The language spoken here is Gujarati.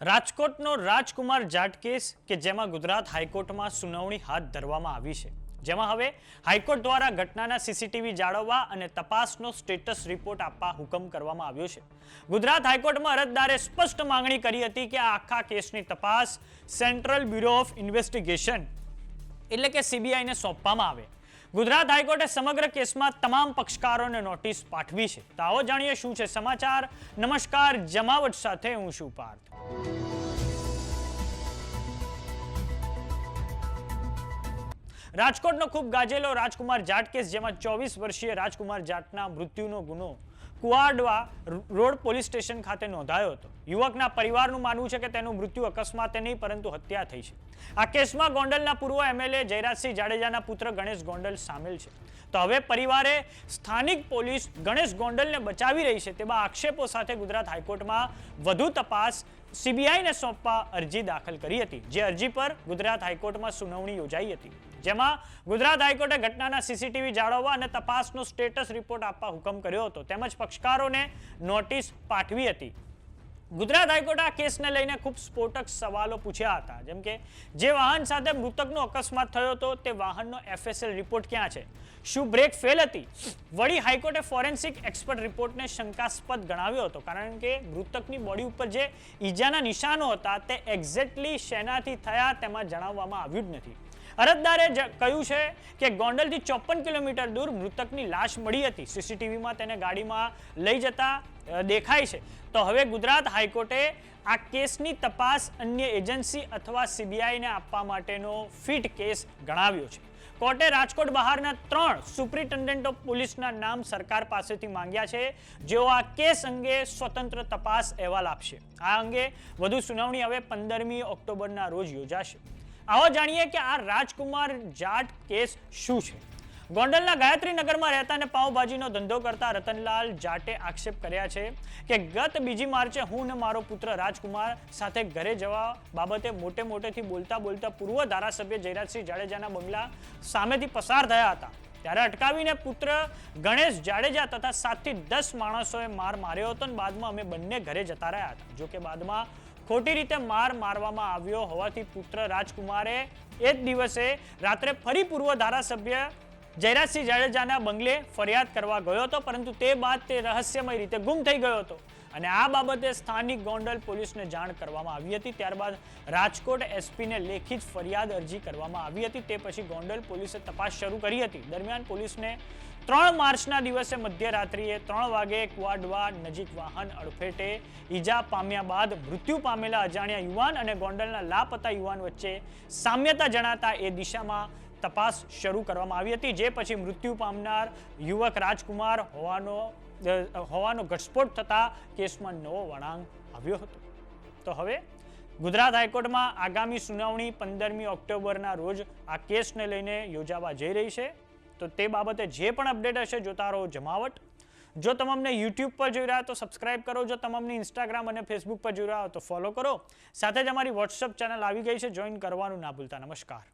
રાજકોટનો રાજકુમાર જાટ કેસ કે જેમાં ગુજરાત હાઈકોર્ટમાં સુનાવણી હાથ ધરવામાં આવી છે. જેમાં હવે હાઈકોર્ટ દ્વારા ઘટનાના સીસીટીવી જાળવવા અને તપાસનો સ્ટેટસ રિપોર્ટ આપવા હુકમ કરવામાં આવ્યો છે. ગુજરાત હાઈકોર્ટમાં અરજદારે સ્પષ્ટ માંગણી કરી હતી કે આ આખા કેસની તપાસ સેન્ટ્રલ બ્યુરો ઓફ ઇન્વેસ્ટિગેશન એટલે કે સીબીઆઈને સોંપવામાં આવે. ગુજરાત હાઈકોર્ટે સમગ્ર કેસમાં તમામ પક્ષકારોને નોટિસ પાઠવી છે. તો આવો જાણીએ શું છે સમાચાર. નમસ્કાર, જમાવટ સાથે હું છું પાર્થ. રાજકોટનો ખૂબ ગાજેલો રાજકુમાર જાટ કેસ, જેમાં ચોવીસ વર્ષીય રાજકુમાર જાટના મૃત્યુનો ગુનો કુવાડવા રોડ પોલીસ સ્ટેશન ખાતે નોંધાયો હતો. યુવકના પરિવારનું માનવું છે કે તેનું મૃત્યુ અકસ્માતે નહીં, પરંતુ હત્યા થઈ છે. આ કેસમાં ગોંડલના પૂર્વ એમએલએ જયરાજસિંહ જાડેજાના પુત્ર ગણેશ ગોંડલ સામેલ છે. તો હવે પરિવારે સ્થાનિક પોલીસ ગણેશ ગોંડલને બચાવી રહી છે, તેવા આક્ષેપો સાથે ગુજરાત હાઈકોર્ટમાં વધુ તપાસ સીબીઆઈને સોંપવા અરજી દાખલ કરી હતી, જે અરજી પર ગુજરાત હાઈકોર્ટમાં સુનાવણી યોજાઈ હતી. જેમાં ગુજરાત હાઈકોર્ટે ઘટનાના સીસીટીવી જાળવવા અને તપાસનો સ્ટેટસ રિપોર્ટ આપવા હુકમ કર્યો હતો. તેમજ પક્ષકારોને નોટિસ પાઠવી હતી. ગુજરાત હાઈકોર્ટે આ કેસને લઈને ખૂબ સ્ફોટક સવાલો પૂછ્યા હતા. જેમ કે, જે વાહન સાથે મૃતકનો અકસ્માત થયો હતો, તે વાહનનો એફએસએલ રિપોર્ટ ક્યાં છે? શું બ્રેક ફેલ હતી? વળી હાઈકોર્ટે ફોરેન્સિક એક્સપર્ટ રિપોર્ટને શંકાસ્પદ ગણાવ્યો હતો, કારણ કે મૃતકની બોડી ઉપર જે ઈજાના નિશાનો હતા, તે એક્ઝેક્ટલી શેનાથી થયા તેમાં જણાવવામાં આવ્યું જ નથી. અરજદારે કહ્યું છે કે ગોંડલથી ચોપન કિલોમીટર દૂર મૃતકની લાશ મળી હતી. સીસીટીવીમાં તેને ગાડીમાં લઈ જતા દેખાય છે. તો હવે ગુજરાત હાઈકોર્ટે આ કેસની તપાસ અન્ય એજન્સી અથવા સીબીઆઈને આપવા માટેનો ફિટ કેસ ગણાવ્યો છે. કોર્ટે રાજકોટ બહારના ત્રણ સુપ્રિન્ટેન્ડન્ટ ઓફ પોલીસના નામ સરકાર પાસેથી માંગ્યા છે, જેઓ આ કેસ અંગે સ્વતંત્ર તપાસ અહેવાલ આપશે. આ અંગે વધુ સુનાવણી હવે પંદરમી ઓક્ટોબરના રોજ યોજાશે. આવો જાણીએ કે આ રાજકુમાર જાટ કેસ શું છે? ગોંડલના ગાયત્રી નગરમાં રહેતા અને પાવભાજીનો ધંધો કરતા રતનલાલ જાટે આક્ષેપ કર્યા છે કે ગત બીજી માર્ચે હું ને મારો પુત્ર રાજકુમાર સાથે ઘરે જવા બાબતે મોટે મોટેથી બોલતા બોલતા પૂર્વ ધારાસભ્ય જયરાજસિંહ જાડેજાના બંગલા સામેથી પસાર થયા હતા. ત્યારે અટકાવીને પુત્ર ગણેશ જાડેજા તથા સાતથી દસ માણસોએ માર માર્યો હતો અને બાદમાં અમે બંને ઘરે જતા રહ્યા હતા. જોકે બાદમાં ખોટી રીતે માર મારવામાં આવ્યો હોવાથી પુત્ર રાજકુમારે એ જ દિવસે રાત્રે ફરી પૂર્વ ધારાસભ્ય જયરાજસિંહ જાડેજાના બંગલે ફરિયાદ કરવા ગયો હતો, પરંતુ તે બાદ તે રહસ્યમય રીતે ગુમ થઈ ગયો હતો. અને આ બાબતે સ્થાનિક ગોંડલ પોલીસને જાણ કરવામાં આવી હતી. ત્યારબાદ રાજકોટ એસપીને લેખિત ફરિયાદ અરજી કરવામાં આવી હતી. તે પછી ગોંડલ પોલીસે તપાસ શરૂ કરી હતી. દરમિયાન પોલીસને ત્રણ માર્ચના દિવસે મધ્યરાત્રિએ ત્રણ વાગે કુવાડવા નજીક વાહન અડફેટે ઈજા પામ્યા બાદ મૃત્યુ પામેલા અજાણ્યા યુવાન અને ગોંડલના લાપતા યુવાન વચ્ચે સામ્યતા જણાતા એ દિશામાં તપાસ શરૂ કરવામાં આવી હતી. જે પછી મૃત્યુ પામનાર યુવક રાજકુમાર હોવાનો હોવાનો ઘટસ્ફોટ થતાં કેસમાં નવો વળાંક આવ્યો હતો. તો હવે ગુજરાત હાઈકોર્ટમાં આગામી સુનાવણી પંદરમી ઓક્ટોબરના રોજ આ કેસને લઈને યોજાવા જઈ રહી છે. તો તે બાબતે જે પણ અપડેટ હશે જોતા રહો જમાવટ. જો તમામને યુટ્યુબ પર જોઈ રહ્યા તો સબસ્ક્રાઇબ કરો. જો તમામને ઇન્સ્ટાગ્રામ અને ફેસબુક પર જોઈ રહ્યા હો તો ફોલો કરો. સાથે જ અમારી વોટ્સઅપ ચેનલ આવી ગઈ છે. જોઈન કરવાનું ના ભૂલતા. નમસ્કાર.